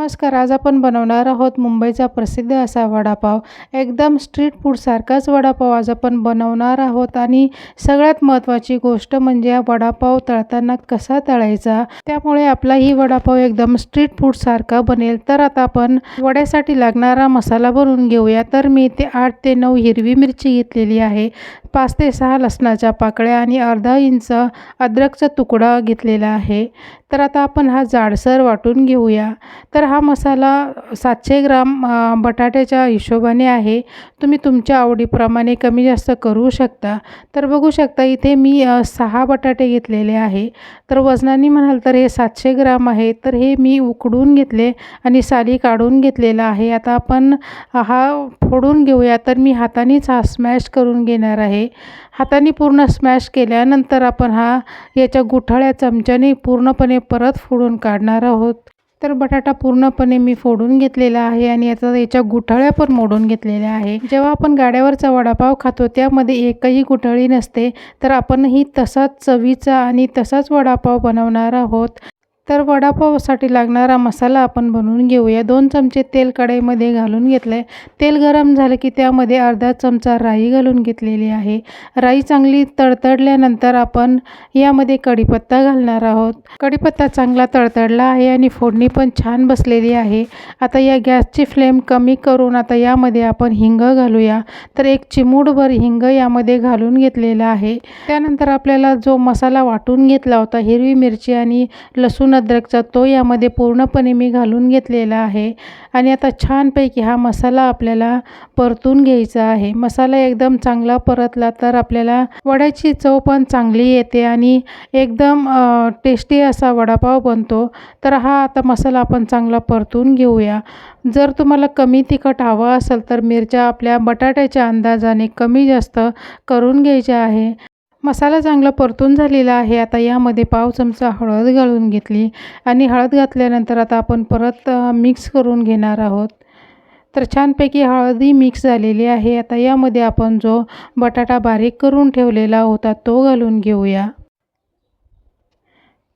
नमस्कार. आज आपण बनवणार आहोत मुंबईचा प्रसिद्ध असा वडापाव. एकदम स्ट्रीट फूडसारखाच वडापाव आज आपण बनवणार आहोत. आणि सगळ्यात महत्त्वाची गोष्ट म्हणजे हा वडापाव तळताना कसा तळायचा? त्यामुळे आपला ही वडापाव एकदम स्ट्रीट फूडसारखा बनेल. तर आता आपण वड्यासाठी लागणारा मसाला बनवून घेऊया. तर मी ते आठ ते नऊ हिरवी मिरची घेतलेली आहे. पाच ते सहा लसणाच्या पाकळ्या आणि अर्धा इंच अद्रकचा तुकडा घेतलेला आहे. तर आता आपण हा जाडसर वाटून घेऊया. तर हा मसाला सातशे ग्राम बटाट्याच्या हिशोबाने आहे. तुम्ही तुमच्या आवडीप्रमाणे कमी जास्त करू शकता. तर बघू शकता इथे मी सहा बटाटे घेतलेले आहे. तर वजनाने म्हणाल तर हे सातशे ग्राम आहे. तर हे मी उकडून घेतले आणि साली काढून घेतलेला आहे. आता आपण हा फोडून घेऊया. तर मी हातानेच हा स्मॅश करून घेणार आहे. हाताने पूर्ण स्मॅश केल्यानंतर आपण हा याच्या गुठाळ्या चमच्याने पूर्णपणे परत फोडून काढणार आहोत. तर बटाटा पूर्णपणे मी फोडून घेतलेला आहे आणि याचा याच्या गुठळ्या पण मोडून घेतलेल्या आहे. जेव्हा आपण गाड्यावरचा वडापाव खातो त्यामध्ये एकही गुठळी नसते. तर आपणही तसाच चवीचा आणि तसाच वडापाव बनवणार आहोत. तर वडापावसाठी लागणारा मसाला आपण बनवून घेऊया. दोन चमचे तेल कढईमध्ये घालून घेतलं आहे तेल गरम झालं की त्यामध्ये अर्धा चमचा राई घालून घेतलेली आहे. राई चांगली तडतडल्यानंतर आपण यामध्ये कढीपत्ता घालणार आहोत. कढीपत्ता चांगला तडतडला आहे आणि फोडणी पण छान बसलेली आहे. आता या गॅसची फ्लेम कमी करून आता यामध्ये आपण हिंग घालूया. तर एक चिमूडभर हिंग यामध्ये घालून घेतलेला आहे. त्यानंतर आपल्याला जो मसाला वाटून घेतला होता हिरवी मिरची आणि लसूण अद्रकचा तो यामध्ये पूर्णपणे मी घालून घेतलेला आहे. आणि आता छानपैकी हा मसाला आपल्याला परतून घ्यायचा आहे. मसाला एकदम चांगला परतला तर आपल्याला वड्याची चव पण चांगली येते आणि एकदम टेस्टी असा वडापाव बनतो. तर हा आता मसाला आपण चांगला परतून घेऊया. जर तुम्हाला कमी तिखट हवं असेल तर मिरच्या आपल्या बटाट्याच्या अंदाजाने कमी जास्त करून घ्यायच्या आहे. मसाला चांगला परतून झालेला आहे. आता यामध्ये पाव चमचा हळद घालून घेतली आणि हळद घातल्यानंतर आता आपण परत मिक्स करून घेणार आहोत. तर छानपैकी हळदी मिक्स झालेली आहे. आता यामध्ये आपण जो बटाटा बारीक करून ठेवलेला होता तो घालून घेऊया.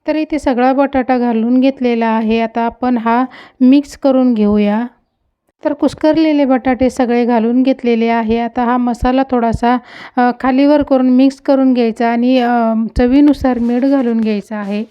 तर इथे सगळा बटाटा घालून घेतलेला आहे. आता आपण हा मिक्स करून घेऊया. तर कुस्करलेले बटाटे सगळे घालून घेतलेले आहे. आता हा मसाला थोडासा खालीवर करून मिक्स करून घ्यायचा आणि चवीनुसार मीठ घालून घ्यायचा आहे.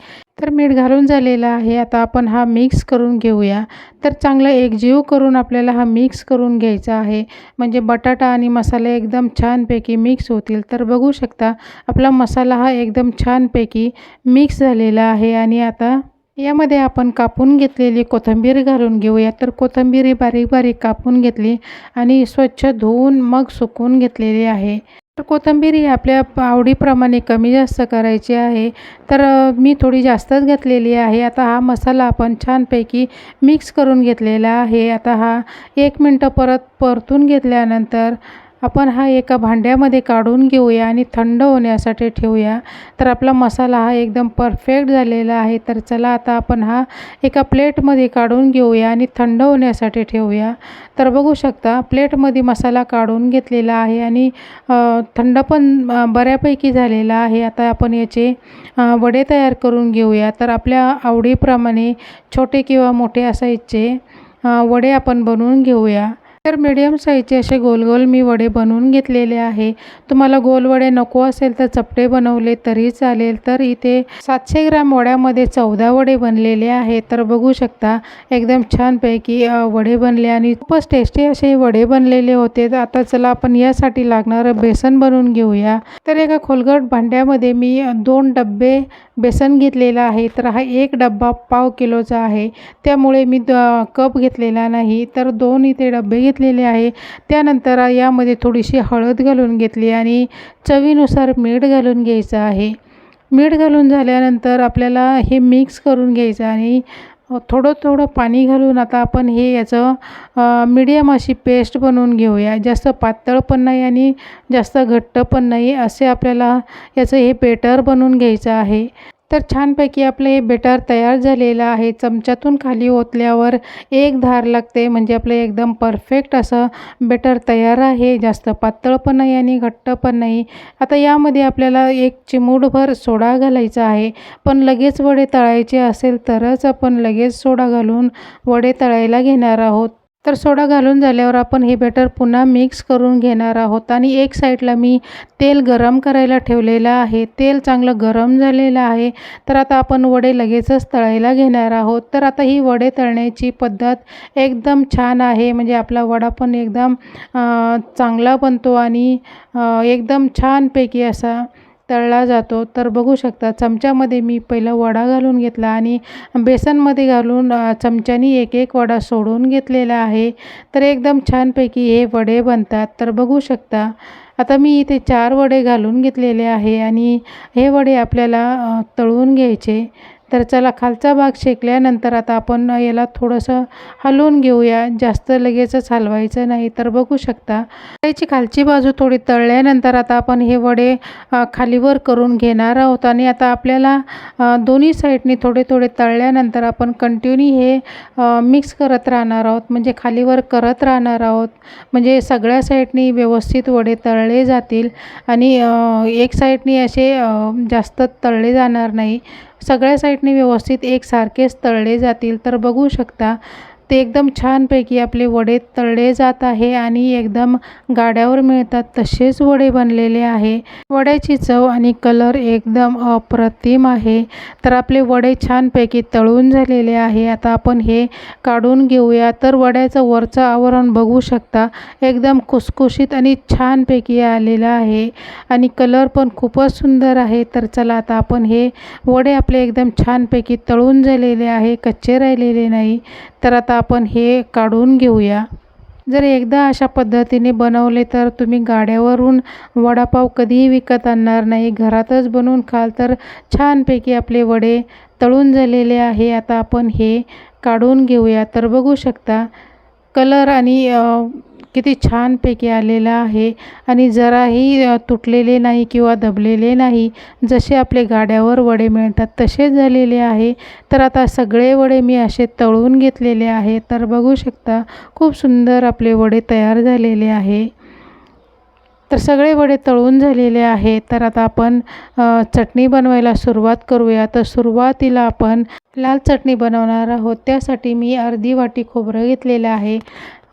तर मीठ घालून झालेलं आहे. आता आपण हा मिक्स करून घेऊया. तर चांगला एकजीव करून आपल्याला हा मिक्स करून घ्यायचा आहे. म्हणजे बटाटा आणि मसाला एकदम छानपैकी मिक्स होतील. तर बघू शकता आपला मसाला हा एकदम छानपैकी मिक्स झालेला आहे आणि आता यामध्ये आपण कापून घेतलेली कोथिंबीर घालून घेऊया. तर कोथिंबीर ही बारीक बारीक कापून घेतली आणि स्वच्छ धुवून मग सुकवून घेतलेली आहे. तर कोथिंबीर ही आपल्या आवडीप्रमाणे कमी जास्त करायची आहे. तर मी थोडी जास्तच घातलेली आहे. आता हा मसाला आपण छानपैकी मिक्स करून घेतलेला आहे. आता हा एक मिनटं परत परतून घेतल्यानंतर आपण हा एका भांड्यामध्ये काढून घेऊया आणि थंड होण्यासाठी ठेवूया. तर आपला मसाला हा एकदम परफेक्ट झालेला आहे. तर चला आता आपण हा एका प्लेटमध्ये काढून घेऊया आणि थंड होण्यासाठी ठेवूया. तर बघू शकता प्लेटमध्ये मसाला काढून घेतलेला आहे आणि थंड पण बऱ्यापैकी झालेला आहे. आता आपण याचे वडे तयार करून घेऊया. तर आपल्या आवडीप्रमाणे छोटे किंवा मोठे असायचे वडे आपण बनवून घेऊया. तर मीडियम साईजचे असे गोल गोल मी वडे बनवून घेतलेले आहे. तुम्हाला गोल वडे नको असेल तर चपटे बनवले तरी चालेल. तर इथे सातशे ग्रॅम वड्यामध्ये चौदा वडे बनलेले आहे तर बघू शकता एकदम छानपैकी वडे बनले आणि खूपच टेस्टी असे वडे बनलेले होते. तर आता चला आपण यासाठी लागणारं बेसन बनवून घेऊया. तर एका खोलगट भांड्यामध्ये मी दोन डब्बे बेसन घेतलेला आहे तर हा एक डब्बा पाव किलोचा आहे. त्यामुळे मी द कप घेतलेला नाही तर दोन इथे डबे घेतलेले आहे. त्यानंतर यामध्ये थोडीशी हळद घालून घेतली आणि चवीनुसार मीठ घालून घ्यायचं आहे. मीठ घालून झाल्यानंतर आपल्याला हे मिक्स करून घ्यायचं आणि थोडं थोडं पाणी घालून आता आपण हे याचं मीडियम अशी पेस्ट बनवून घेऊया. जास्त पातळ पण नाही आणि जास्त घट्ट पण नाही असे आपल्याला याचं हे बेटर बनवून घ्यायचं आहे. तर छानपैकी आपलं हे बेटर तयार झालेलं आहे. चमच्यातून खाली ओतल्यावर एक धार लागते. म्हणजे आपलं एकदम परफेक्ट असं बेटर तयार आहे. जास्त पातळ पण नाही आणि घट्ट पण नाही. आता यामध्ये आपल्याला एक चिमूटभर सोडा घालायचा आहे. पण लगेच वडे तळायचे असेल तरच आपण लगेच सोडा घालून वडे तळायला घेणार आहोत. तर सोडा घालून झाल्यावर आपण हे बॅटर पुन्हा मिक्स करून घेणार आहोत. आणि एक साईडला मी तेल गरम करायला ठेवलेलं आहे. तेल चांगलं गरम झालेलं आहे. तर आता आपण वडे लगेचच तळायला घेणार आहोत. तर आता ही वडे तळण्याची पद्धत एकदम छान आहे. म्हणजे आपला वडा पण एकदम चांगला बनतो आणि एकदम छानपैकी असा तळला जातो. तर बघू शकता चमच्यामध्ये मी पहिला वडा घालून घेतला आणि बेसनमध्ये घालून चमच्यानी एक एक वडा सोडून घेतलेला आहे. तर एकदम छानपैकी हे वडे बनतात. तर बघू शकता आता मी इथे चार वडे घालून घेतलेले आहे आणि हे वडे आपल्याला तळून घ्यायचे. तर चला खालचा भाग शेकल्यानंतर आता आपण याला थोडंसं हलवून घेऊया. जास्त लगेचच हलवायचं नाही तर बघू शकता. त्याची खालची बाजू थोडी तळल्यानंतर आता आपण हे वडे खालीवर करून घेणार आहोत. आणि आता आपल्याला दोन्ही साईडनी थोडे थोडे तळल्यानंतर आपण कंटिन्यू हे मिक्स करत राहणार आहोत. म्हणजे खालीवर करत राहणार आहोत. म्हणजे सगळ्या साईडनी व्यवस्थित वडे तळले जातील. आणि एक साईडनी असे जास्त तळले जाणार नाही. सगळ्या साईडने व्यवस्थित एकसारखेच तळले जातील तर बघू शकता. ते एकदम छानपैकी आपले वडे तळले जात आहे आणि एकदम गाड्यावर मिळतात तसेच वडे बनलेले आहे. वड्याची चव आणि कलर एकदम अप्रतिम आहे. तर आपले वडे छानपैकी तळून झालेले आहे. आता आपण हे काढून घेऊया. तर वड्याचं वरचं आवरण बघू शकता. एकदम खुसखुशीत आणि छानपैकी आलेलं आहे. आणि कलर पण खूपच सुंदर आहे. तर चला आता आपण हे वडे आपले एकदम छानपैकी तळून झालेले आहे. कच्चे राहिलेले नाही. तर आता आपण हे काढून घेऊया. जर एकदा अशा पद्धतीने बनवले तर तुम्ही गाड्यावरून वडापाव कधीही विकत आणणार नाही. घरातच बनवून खाल तर छानपैकी आपले वडे तळून झालेले आहे. आता आपण हे काढून घेऊया. तर बघू शकता कलर आणि किती छानपैकी आलेला आहे. आणि जराही तुटलेले नाही किंवा दबलेले नाही. जसे आपले गाड्यावर वडे मिळतात तसेच झालेले आहे. तर आता सगळे वडे मी असे तळून घेतलेले आहे तर बघू शकता खूप सुंदर आपले वडे तयार झालेले आहे. तर सगळे वडे तळून झालेले आहे तर आता आपण चटणी बनवायला सुरुवात करूया. तर सुरुवातीला आपण लाल चटणी बनवणार आहोत. त्यासाठी मी अर्धी वाटी खोबरं घेतलेलं आहे.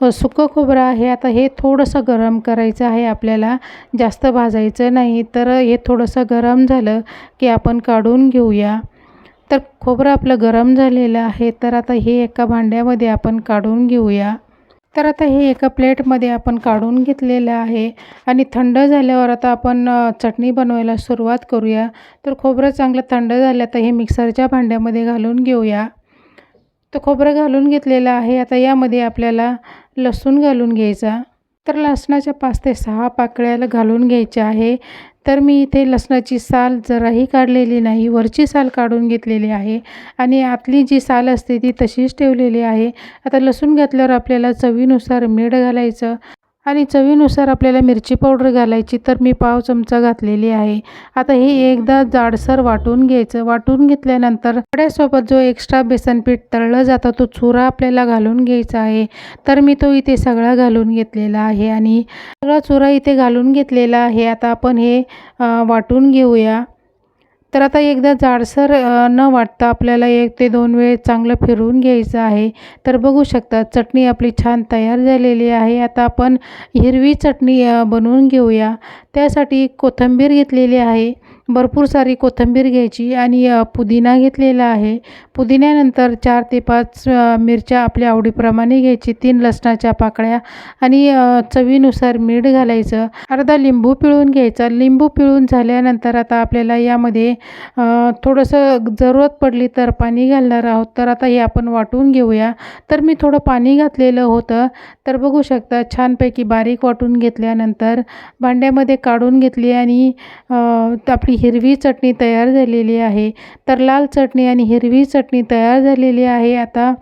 हो, सुकं खोबरं आहे. आता हे थोडंसं गरम करायचं आहे आपल्याला. जास्त भाजायचं नाही. तर हे थोडंसं गरम झालं की आपण काढून घेऊया. तर खोबरं आपलं गरम झालेलं आहे. तर आता हे एका भांड्यामध्ये आपण काढून घेऊया. तर आता हे एका प्लेटमध्ये आपण काढून घेतलेलं आहे. आणि थंड झाल्यावर आता आपण चटणी बनवायला सुरुवात करूया. तर खोबरं चांगलं थंड झालं तर हे मिक्सरच्या भांड्यामध्ये घालून घेऊया. तर खोबरं घालून घेतलेलं आहे. आता यामध्ये आपल्याला लसूण घालून घ्यायचा. तर लसणाच्या पाच ते सहा पाकळ्याला घालून घ्यायच्या आहे. तर मी इथे लसणाची साल जराही काढलेली नाही. वरची साल काढून घेतलेली आहे. आणि आतली जी साल असते ती तशीच ठेवलेली आहे. आता लसूण घातल्यावर आपल्याला चवीनुसार मीठ घालायचं. आणि चवीनुसार आपल्याला मिरची पावडर घालायची तर मी पाव चमचा घातलेली आहे. आता हे एकदा जाडसर वाटून घ्यायचं. वाटून घेतल्यानंतर वड्यासोबत जो एक्स्ट्रा बेसन पीठ तळलं जातं तो चुरा आपल्याला घालून घ्यायचा आहे. तर मी तो इथे सगळा घालून घेतलेला आहे आणि सगळा चुरा इथे घालून घेतलेला आहे. आता आपण हे वाटून घेऊया. तर आता एकदा जाडसर न वाटता आपल्याला एक ते दोन वेळ चांगलं फिरवून घ्यायचं आहे. तर बघू शकता चटणी आपली छान तयार झालेली आहे. आता आपण हिरवी चटणी बनवून घेऊया. त्यासाठी कोथिंबीर घेतलेली आहे. भरपूर सारी कोथिंबीर घ्यायची आणि पुदिना घेतलेला आहे. पुदिन्यानंतर चार ते पाच मिरच्या आपल्या आवडीप्रमाणे घ्यायची तीन लसणाच्या पाकळ्या आणि चवीनुसार मीठ घालायचं. अर्धा लिंबू पिळून घ्यायचा. लिंबू पिळून झाल्यानंतर आता आपल्याला यामध्ये थोडंसं जरूरत पडली तर पाणी घालणार आहोत. तर आता हे आपण वाटून घेऊया. तर मी थोडं पाणी घातलेलं होतं. तर बघू शकता छानपैकी बारीक वाटून घेतल्यानंतर भांड्यामध्ये काढून घेतली आणि आपली हिरवी चटणी तयार झालेली आहे. तर लाल चटणी आणि हिरवी चटणी तयार झालेली आहे. आता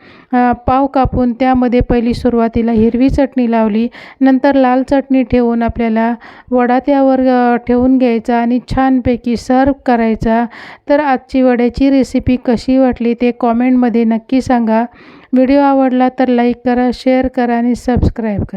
पाव कापून त्यामध्ये पहिली सुरुवातीला हिरवी चटणी लावली. नंतर लाल चटणी ठेवून आपल्याला वडा त्यावर ठेवून घ्यायचा आणि छानपैकी सर्व करायचा. तर आजची वड्याची रेसिपी कशी वाटली ते कॉमेंटमध्ये नक्की सांगा. व्हिडिओ आवडला तर लाईक करा शेअर करा आणि सबस्क्राईब करा.